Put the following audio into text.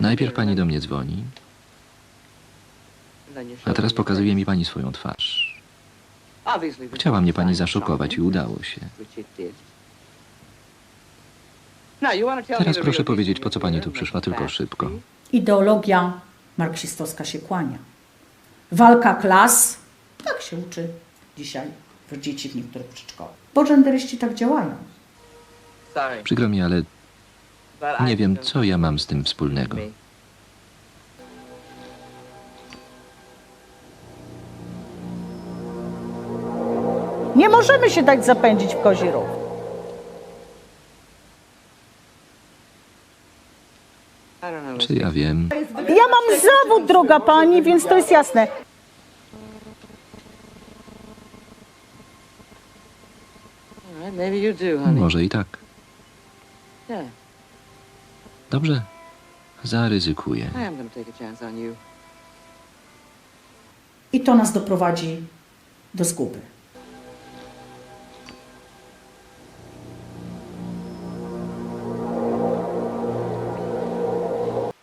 Najpierw pani do mnie dzwoni, you a teraz pokazuje mi pani swoją twarz. Chciała mnie pani zaszokować i udało się. Teraz proszę powiedzieć, po co pani tu przyszła tylko szybko. Ideologia marksistowska się kłania. Walka klas, tak się uczy dzisiaj w dzieci w niektórych przedszkolach. Bo genderyści tak działają. Przykro mi, ale nie wiem, co ja mam z tym wspólnego. Nie możemy się dać zapędzić w kozi róg. I don't know. Miss Czy ja wiem? Ja mam zawód, droga pani, więc to jest jasne. Może i tak. Yeah, Dobrze. Zaryzykuję. I am going to take a chance on you. I to nas doprowadzi do zguby.